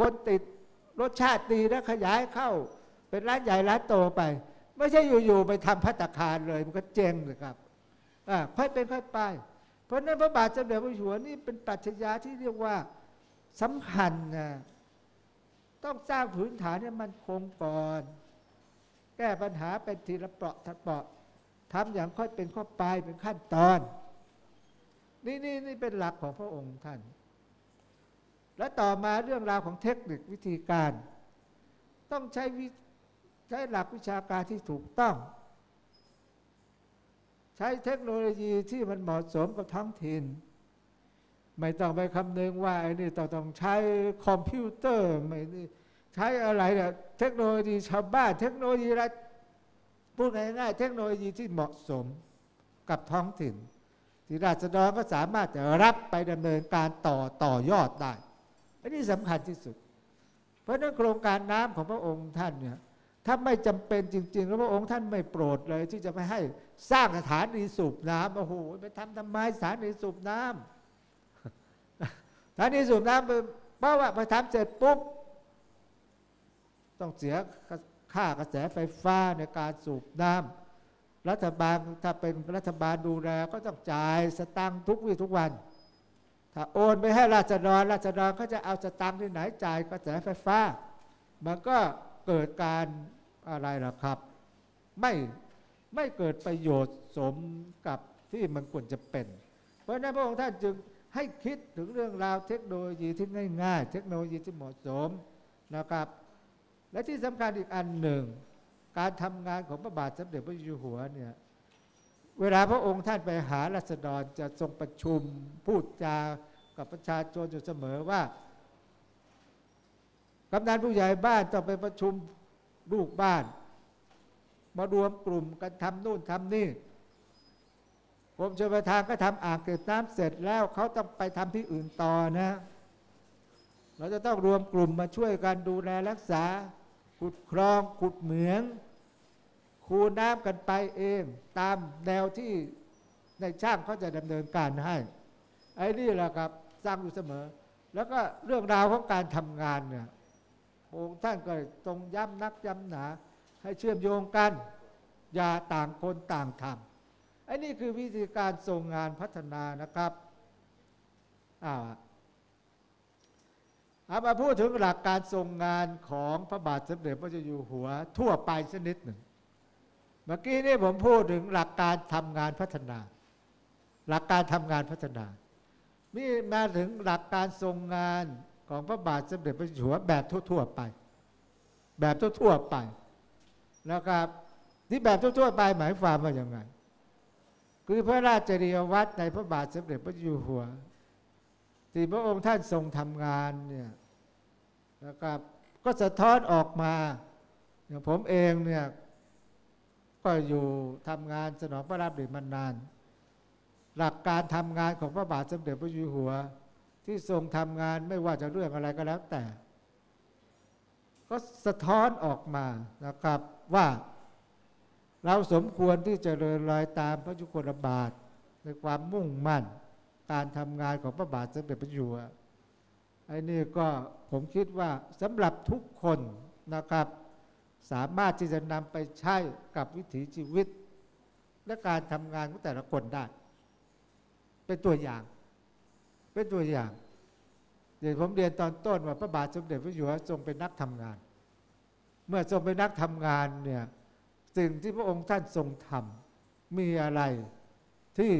คนติดรสชาติดีแล้วขยายเข้า เป็นร้านใหญ่ร้านโตไป ไม่ใช่อยู่ๆไปทำพัตตาคารเลย มันก็เจ๊งเลยครับค่อยเป็นค่อยไป เพราะนั้นพระบาทสมเด็จพระหัวนี่เป็นปรัชญาที่เรียกว่าสำคัญนะต้องสร้างพื้นฐานให้มันคงก่อน แก้ปัญหาเป็นทีละเปราะทีละเปราะทำอย่างค่อยเป็นข้อไปเป็นขั้นตอน นี่นี่นี่เป็นหลักของพระองค์ท่าน และต่อมาเรื่องราวของเทคนิควิธีการ ต้องใช้ใช้หลักวิชาการที่ถูกต้อง ใช้เทคโนโลยีที่มันเหมาะสมกับท้องถิ่นไม่ต้องไปคำนึงว่าไอ้นี่ต้องต้องใช้คอมพิวเตอร์ไม่ใช้อะไรเนี่ยเทคโนโลยีชาวบ้านเทคโนโลยีอะไรพูดง่ายๆเทคโนโลยีที่เหมาะสมกับท้องถิ่น ที่ราษฎรก็สามารถจะรับไปดำเนินการต่อต่อยอดได้ อันนี้สำคัญที่สุด เพราะนั้นโครงการน้ำของพระองค์ท่านเนี่ยถ้าไม่จำเป็นจริง ๆ แล้วพระองค์ท่านไม่โปรดเลย ที่จะไปให้สร้างสถานีสูบน้ำโอ้โหไปทำทำไมสถานีสูบน้ำสถานีสูบน้ำเพราะว่าพอทำเสร็จปุ๊บต้องเสียค่ากระแสไฟฟ้าในการสูบน้ำรัฐบาลถ้าเป็นรัฐบาลดูแลก็ต้องจ่ายสตังค์ทุกวี่ทุกวัน ถ้าโอนไปให้ราษฎรราษฎรเขาจะเอาสตังค์ที่ไหนจ่ายกระแสไฟฟ้า มันก็เกิดการอะไรล่ะครับ ไม่ไม่เกิดประโยชน์สมกับที่มันควรจะเป็น เพราะนั้นพระองค์ท่านจึงให้คิดถึงเรื่องราวเทคโนโลยีที่ง่ายๆ เทคโนโลยีที่เหมาะสมนะครับ และที่สำคัญอีกอันหนึ่ง การทำงานของพระบาทสมเด็จพระเจ้าอยู่หัวเนี่ย เวลาพระองค์ท่านไปหารัษฎรจะทรงประชุมพูดจากับประชาชนอยู่เสมอว่ากำนันผู้ใหญ่บ้านต้องไปประชุมลูกบ้าน มารวมกลุ่มกันทำนู่นทำนี่กรมชลประทานก็ทำอ่างเก็บน้ำเสร็จแล้วเขาต้องไปทำที่อื่นต่อนะ เราจะต้องรวมกลุ่มมาช่วยกันดูแลรักษา ขุดคลองขุดเหมือง คูน้ำกันไปเองตามแนวที่ในช่างเขาจะดำเนินการให้ ไอ้นี่แหละครับสร้างอยู่เสมอ แล้วก็เรื่องราวของการทำงานเนี่ยองค์ท่านก็ตรงย้ำนักย้ำหนา ให้เชื่อมโยงกัน อย่าต่างคนต่างทำไอ้นี่คือวิธีการทรงงานพัฒนานะครับอ่าเอามาพูดถึงหลักการทรงงานของพระบาทสมเด็จพระเจ้าอยู่หัวทั่วไปชนิดหนึ่ง เมื่อกี้นี่ผมพูดถึงหลักการทำงานพัฒนา หลักการทำงานพัฒนามีมาถึงหลักการทรงงานของพระบาทสมเด็จพระเจ้าอยู่หัวแบบทั่ว ๆ ไป แบบทั่ว ๆ ไปนะครับที่แบบทั่ว ๆ ไปหมายความว่าอย่างไง คือพระราชจริยวัตรในพระบาทสมเด็จพระเจ้าอยู่หัวที่พระองค์ท่านทรงทำงานเนี่ยนะครับก็สะท้อนออกมาอย่างผมเองเนี่ย ก็อยู่ทำงานสนองพระราชดำริมานาน หลักการทำงานของพระบาทสมเด็จพระอยู่หัว ที่ทรงทำงานไม่ว่าจะเรื่องอะไรก็แล้วแต่ ก็สะท้อนออกมานะครับว่าเราสมควรที่จะเดินรอยตามพระจุกรบาทในความมุ่งมั่นการทำงานของพระบาทสมเด็จพระอยู่ไอ้นี่ก็ผมคิดว่าสำหรับทุกคนนะครับ สามารถที่จะนำไปใช้กับวิถีชีวิต และการทำงานของแต่ละคนได้ เป็นตัวอย่าง เป็นตัวอย่างเดี๋ยวผมเรียนตอนต้นว่าพระบาทสมเด็จพระอยู่หัวทรงเป็นนักทำงาน เมื่อทรงเป็นนักทำงานเนี่ยสิ่งที่พระองค์ท่านทรงทำมีอะไรที่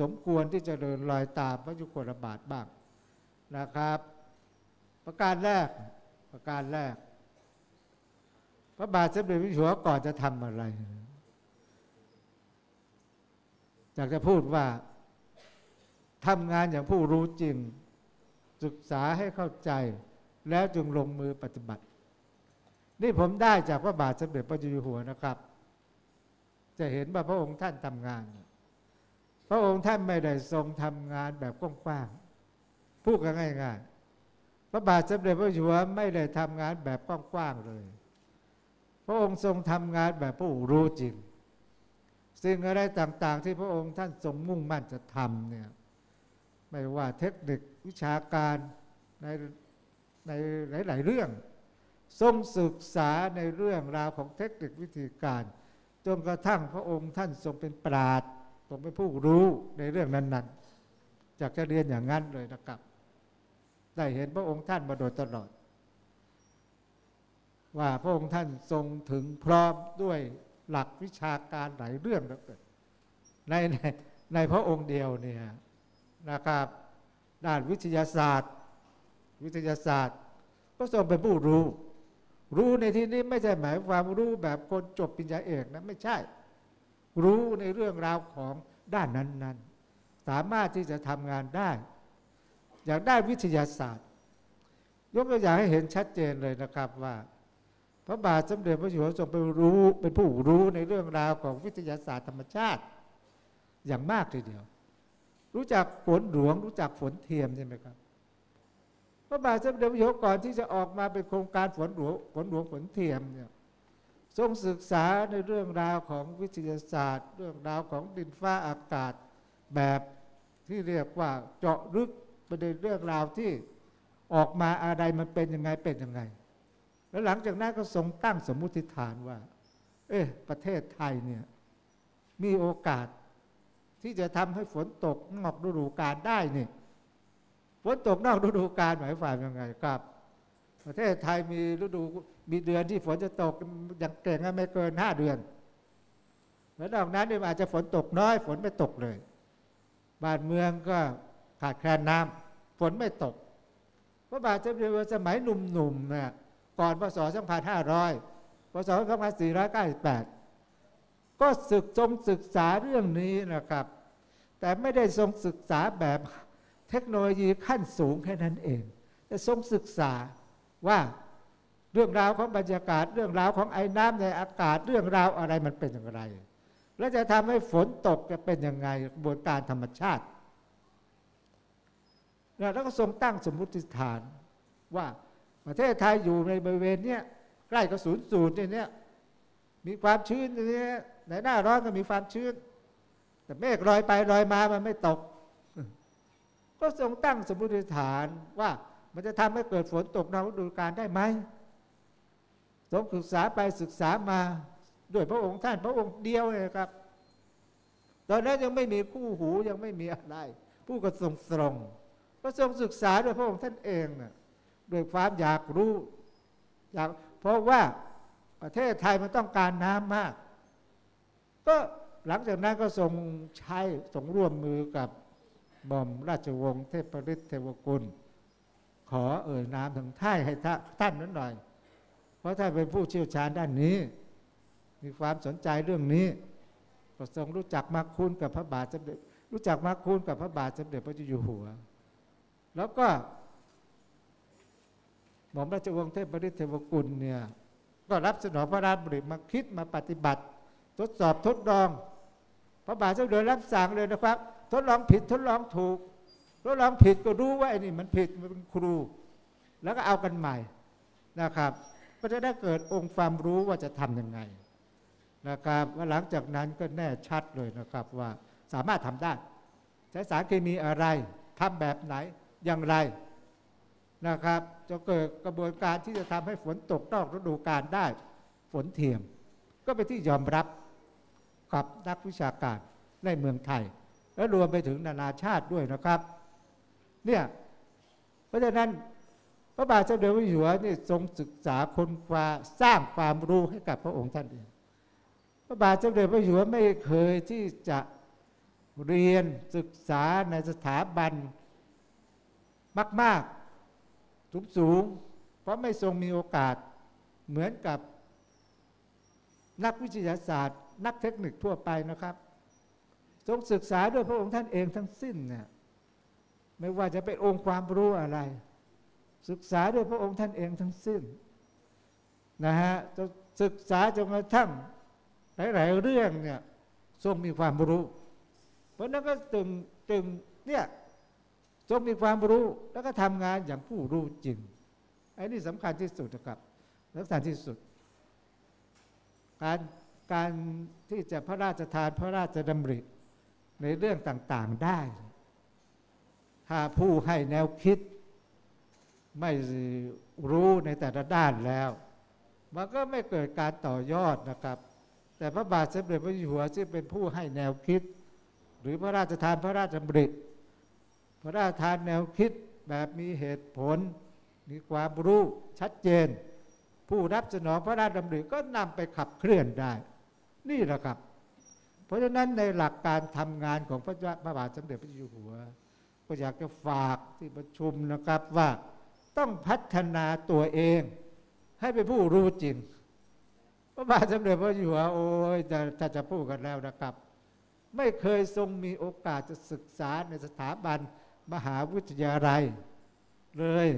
สมควรที่จะเดินรอยตามพระยุคลบาทบ้างนะครับ ประการแรกประการแรก พระบาทสมเด็จพระอยู่หัวก่อนจะทำอะไรอยากจะพูดว่าทำงานอย่างผู้รู้จริง ศึกษาให้เข้าใจ แล้วจึงลงมือปฏิบัติ นี่ผมได้จากพระบาทสมเด็จพระเจ้าอยู่หัวนะครับ จะเห็นว่าพระองค์ท่านทำงาน พระองค์ท่านไม่ได้ทรงทำงานแบบกว้างๆพูดกันง่ายๆพระบาทสมเด็จพระจ้าอยู่หัวไม่ได้ทำงานแบบกว้างๆเลย พระองค์ทรงทำงานแบบผู้รู้จริง สิ่งอะไรต่าง ๆ ที่พระองค์ท่านทรงมุ่งมั่นจะทำเนี่ยไม่ว่าเทคนิควิชาการในในหลาย ๆ เรื่อง ทรงศึกษาในเรื่องราวของเทคนิควิธีการจนกระทั่งพระองค์ท่านทรงเป็นปราดทรงเป็นผู้รู้ในเรื่องนั้น ๆ จากจะเรียนอย่างนั้นเลยนะครับ ได้เห็นพระองค์ท่านมาโดยตลอด ว่าพระองค์ท่านทรงถึงพร้อมด้วยหลักวิชาการหลายเรื่องแล้วเกิดในในในพระองค์เดียวเนี่ยนะครับ ด้านวิทยาศาสตร์ วิทยาศาสตร์ ก็ทรงเป็นผู้รู้ รู้ในที่นี้ไม่ใช่หมายความรู้แบบคนจบปริญญาเอกนะไม่ใช่ รู้ในเรื่องราวของด้านนั้น ๆ สามารถที่จะทำงานได้ อย่างด้านวิทยาศาสตร์ ยกตัวอย่างให้เห็นชัดเจนเลยนะครับว่า พระบาทสมเด็จพระอยู่หัวทรงเป็นรู้เป็นผู้รู้ในเรื่องราวของวิทยาศาสตร์ธรรมชาติอย่างมากทีเดียว รู้จักฝนหลวง รู้จักฝนเทียมใช่ไหมครับพระบาทสมเด็จพระอยู่หัวก่อนที่จะออกมาเป็นโครงการฝนหลวงฝนหลวงฝนเทียมเนี่ยทรงศึกษาในเรื่องราวของวิทยาศาสตร์ เรื่องราวของดินฟ้าอากาศแบบที่เรียกว่าเจาะลึกประเด็นเรื่องราวที่ออกมาอะไรมันเป็นยังไงเป็นยังไง แล้วหลังจากนั้นก็ทรงตั้งสมมุติฐานว่า เอ๊ะประเทศไทยเนี่ยมีโอกาสที่จะทำให้ฝนตกนอกฤดูกาลได้นี่ฝนตกนอกฤดูกาลหมายความยังไงครับ ประเทศไทยมีฤดูมีเดือนที่ฝนจะตกอย่างเก่งไม่เกินห้าเดือนแล้วนอกนั้นเนี่ยอาจจะฝนตกน้อย ฝนไม่ตกเลย บ้านเมืองก็ขาดแคลนน้ำฝนไม่ตกพระบาทสมเด็จสมัยหนุ่มๆเนี่ย ก่อนพศ 2500 พศ 2498 ก็ศึกทรงศึกษาเรื่องนี้นะครับ แต่ไม่ได้ทรงศึกษาแบบเทคโนโลยีขั้นสูงแค่นั้นเอง แต่ทรงศึกษาว่าเรื่องราวของบรรยากาศ เรื่องราวของไอ้น้ำในอากาศ เรื่องราวอะไรมันเป็นอย่างไร และจะทำให้ฝนตกจะเป็นยังไงกระบวนการธรรมชาติ แล้วก็ทรงตั้งสมมุติฐานว่า ประเทศไทยอยู่ในบริเวณเนี้ยใกล้กับศูนย์สูตรเนี่ยมีความชื้นเนี่ยในหน้าร้อนก็มีความชื้น แต่เมฆลอยไปลอยมามันไม่ตก ก็ทรงตั้งสมมติฐานว่ามันจะทำให้เกิดฝนตกในฤดูกาลได้ไหมทรงศึกษาไปศึกษามาด้วยพระองค์ท่านพระองค์เดียวเลยครับ ตอนนั้นยังไม่มีคู่หูยังไม่มีอะไร ผู้ก็ทรงตรงก็ทรงศึกษาด้วยพระองค์ท่านเองนะ ด้วยความอยากรู้อยากเพราะว่าประเทศไทยมันต้องการน้ำมาก ก็หลังจากนั้นก็ทรงใช้ทรงร่วมมือกับบ่อมราชวงศ์เทพฤทธิ์เทวกุล ขอเอ่ยนามถึงท่ายให้ท่านนั้นหน่อย เพราะท่านเป็นผู้เชี่ยวชาญด้านนี้ มีความสนใจเรื่องนี้ ก็ทรงรู้จักมากคุณกับพระบาทสมเด็จรู้จักมากคุณกับพระบาทสมเด็จพระเจ้าอยู่หัว แล้วก็ หม่อมราชวงศ์เทพฤทธิ์เทวกุลเนี่ยก็รับสนองพระราชดำริมาคิดมาปฏิบัติ ทดสอบทดลอง พระบาทสมเด็จรับสั่งเลยนะครับ ทดลองผิดทดลองถูก ทดลองผิดก็รู้ว่าไอ้นี่มันผิดมันเป็นครู แล้วก็เอากันใหม่นะครับ ก็จะได้เกิดองค์ความรู้ว่าจะทำยังไงนะครับว่าหลังจากนั้นก็แน่ชัดเลยนะครับว่าสามารถทำได้ ใช้สารเคมีอะไรทำแบบไหนอย่างไร นะครับจะเกิดกระบวนการที่จะทำให้ฝนตกนอกฤดูกาลได้ ฝนเทียม ก็เป็นที่ยอมรับกับนักวิชาการในเมืองไทย และรวมไปถึงนานาชาติด้วยนะครับเนี่ยเพราะฉะนั้นพระบาทสมเด็จพระอยู่หัวนี่ทรงศึกษาคนคว้าสร้างความรู้ให้กับพระองค์ท่านเองพระบาทสมเด็จพระอยู่หัวไม่เคยที่จะเรียนศึกษาในสถาบันมาก ๆ สูงสูง เพราะไม่ทรงมีโอกาสเหมือนกับนักวิทยาศาสตร์ นักเทคนิคทั่วไปนะครับ ทรงศึกษาด้วยพระองค์ท่านเองทั้งสิ้นเนี่ยไม่ว่าจะเป็นองค์ความรู้อะไร ศึกษาด้วยพระองค์ท่านเองทั้งสิ้นนะฮะจะศึกษาจนกระทั่งหลายๆเรื่องเนี่ยทรงมีความรู้ เพราะนั้นก็จึงจึงเนี่ย ทรงมีความรู้แล้วก็ทำงานอย่างผู้รู้จริงไอ้นี่สำคัญที่สุดนะครับสำคัญที่สุด การการที่จะพระราชทานพระราชดำริในเรื่องต่างๆได้ ถ้าผู้ให้แนวคิด ไม่รู้ในแต่ละด้านแล้ว มันก็ไม่เกิดการต่อยอดนะครับ แต่พระบาทสมเด็จพระเจ้าอยู่หัวที่เป็นผู้ให้แนวคิด หรือพระราชทานพระราชดำริ พระราชทานแนวคิดแบบมีเหตุผล มีความรู้ชัดเจน ผู้รับสนองพระราชดำริก็นำไปขับเคลื่อนได้ นี่แหละครับ เพราะฉะนั้นในหลักการทำงานของพระพระบาทสมเด็จพระเจ้าอยู่หัว ก็อยากจะฝากที่ประชุมนะครับว่าต้องพัฒนาตัวเอง ให้เป็นผู้รู้จริงพระบาทสมเด็จพระเจ้าอยู่หัวโอ้ยจะถ้าจะพูดกันแล้วนะครับ ไม่เคยทรงมีโอกาสจะศึกษาในสถาบัน มหาวิทยาลัยเลย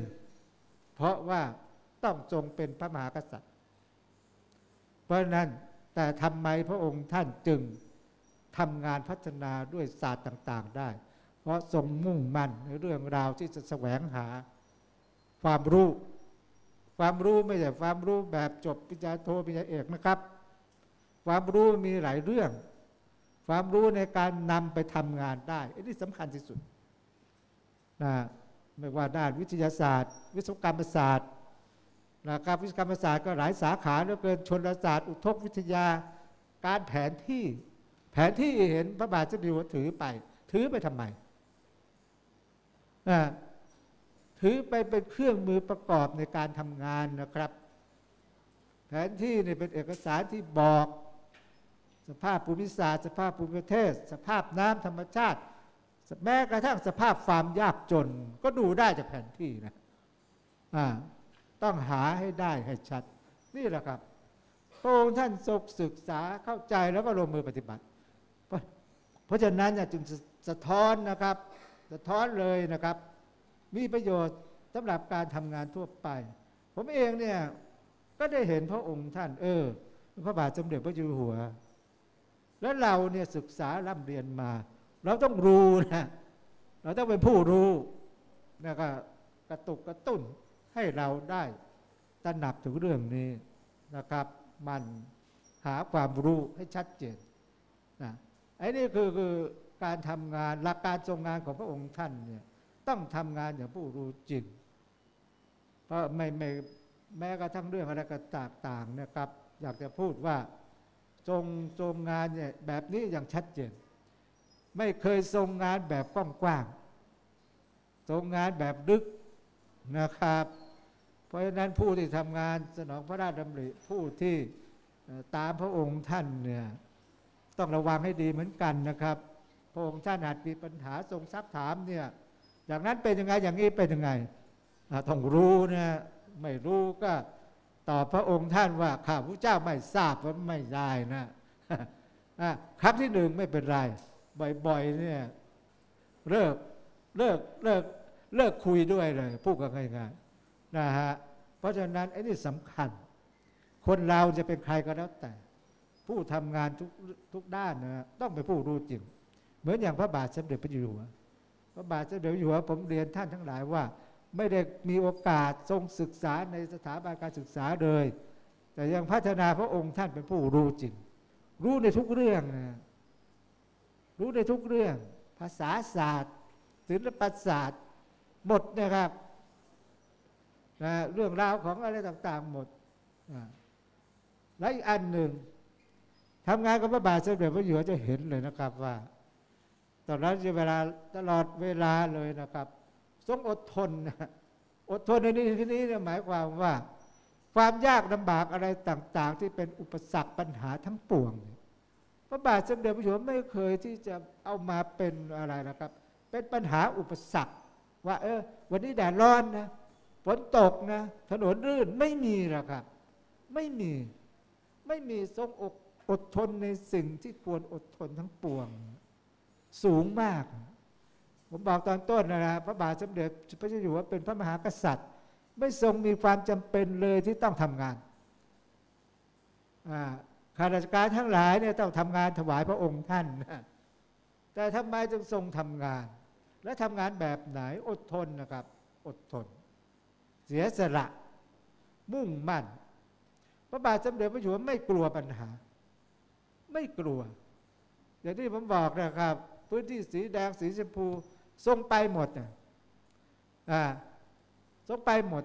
เพราะว่าต้องทรงเป็นพระมหากษัตริย์ เพราะนั้นแต่ทำไมพระองค์ท่านจึงทำงานพัฒนาด้วยศาสตร์ต่าง ๆ ได้ เพราะทรงมุ่งมั่นในเรื่องราวที่จะแสวงหาความรู้ ความรู้ไม่ใช่ความรู้แบบจบปริญญาโทปริญญาเอกนะครับ ความรู้มีหลายเรื่อง ความรู้ในการนำไปทำงานได้อันนี้สำคัญที่สุด นะไม่ว่าด้านวิทยาศาสตร์ วิศวกรรมศาสตร์นะครับวิศวกรรมศาสตร์ก็หลายสาขาเหลือเกินชนศาสตร์ อุทกวิทยาการแผนที่แผนที่เห็นพระบาทสมเด็จหัวถือไป ถือไปทำไมอ่าถือไปเป็นเครื่องมือประกอบในการทำงานนะครับ แผนที่นี่เป็นเอกสารที่บอก สภาพภูมิศาสตร์ สภาพภูมิประเทศ สภาพน้ำธรรมชาติ แม้กระทั่งสภาพความยากจน ก็ดูได้จากแผนที่นะอ่าต้องหาให้ได้ให้ชัด นี่แหละครับพระองค์ท่านทรงศึกษาเข้าใจแล้วก็ลงมือปฏิบัติ เพราะฉะนั้นเนี่ยจึงสะท้อนนะครับ สะท้อนเลยนะครับ มีประโยชน์สำหรับการทำงานทั่วไป ผมเองเนี่ยก็ได้เห็นพระองค์ท่าน เออ พระบาทสมเด็จพระจ้าอยู่หัว แล้วเราเนี่ยศึกษาร่ำเรียนมา เราต้องรู้นะเราต้องเป็นผู้รู้นะก็กระตุกกระตุ้นให้เราได้ตระหนักถึงเรื่องนี้นะครับ มันหาความรู้ให้ชัดเจนนะไอ้นี่คือคือการทำงานหลักการทรงงานของพระองค์ท่านเนี่ยต้องทำงานอย่างผู้รู้จริง เพราะไม่ไม่แม้กระทั่งเรื่องอะไรก็ต่างๆนะครับ อยากจะพูดว่าทรงทรงงานเนี่ยแบบนี้อย่างชัดเจน ไม่เคยทรงงานแบบกว้างๆทรงงานแบบลึกนะครับ เพราะฉะนั้นผู้ที่ทำงานสนองพระราชดำริผู้ที่ตามพระองค์ท่านเนี่ยต้องระวังให้ดีเหมือนกันนะครับ พระองค์ท่านอาจมีปัญหาทรงซักถามเนี่ยอย่างนั้นเป็นยังไงอย่างนี้เป็นยังไงต้องรู้นะไม่รู้ก็ตอบพระองค์ท่านว่าข้าพระเจ้าไม่ทราบว่าไม่ได้นะครั้งที่หนึ่งไม่เป็นไร บ่อยๆเนี่ยเลิกเลิกเลิกเลิกคุยด้วยเลยพูดกันง่ายๆนะฮะเพราะฉะนั้นไอ้นี่สำคัญ คนเราจะเป็นใครก็แล้วแต่ ผู้ทำงานทุกทุกด้านนะต้องเป็นผู้รู้จริง เหมือนอย่างพระบาทสมเด็จพระอยู่หัวพระบาทสมเด็จพระอยู่หัวผมเรียนท่านทั้งหลายว่า ไม่ได้มีโอกาสทรงศึกษาในสถาบันการศึกษาเลย แต่ยังพัฒนาพระองค์ท่านเป็นผู้รู้จริง รู้ในทุกเรื่องนะ รู้ในทุกเรื่อง ภาษาศาสตร์ศิลปศาสตร์หมดนะครับนะเรื่องราวของอะไรต่างๆหมดและอีกอันหนึ่งทำงานกับพระบาทสมเด็จพระอยู่หัวจะเห็นเลยนะครับว่า ตอนนั้นเวลาตลอดเวลาเลยนะครับทรงอดทนอดทนในที่นี้หมายความว่า ความยากลำบากอะไรต่าง ๆ ที่เป็นอุปสรรคปัญหาทั้งปวง พระบาทสมเด็จพระอยู่หัวไม่เคยที่จะเอามาเป็นอะไรนะครับ เป็นปัญหาอุปสรรค ว่า เออ วันนี้แดดร้อนนะฝนตกนะถนนรื่นไม่มีหรอกครับ ไม่มีไม่มีทรงอกอดทนในสิ่งที่ควรอดทนทั้งปวง สูงมาก ผมบอกตอนต้นนะนะพระบาทสมเด็จพระเจ้าอยู่หัวเป็นพระมหากษัตริย์ ไม่ทรงมีความจำเป็นเลยที่ต้องทำงาน ข้าราชการทั้งหลายเนี่ยต้องทำงานถวายพระองค์ท่านแต่ทำไมจึงทรงทำงาน และทำงานแบบไหนอดทนนะครับ อดทน เสียสละ มุ่งมั่น พระบาทสมเด็จพระอยู่หัวไม่กลัวปัญหา ไม่กลัว อย่างที่ผมบอกนะครับ พื้นที่สีแดงสีชมพูทรงไปหมดอ่าทรงไปหมด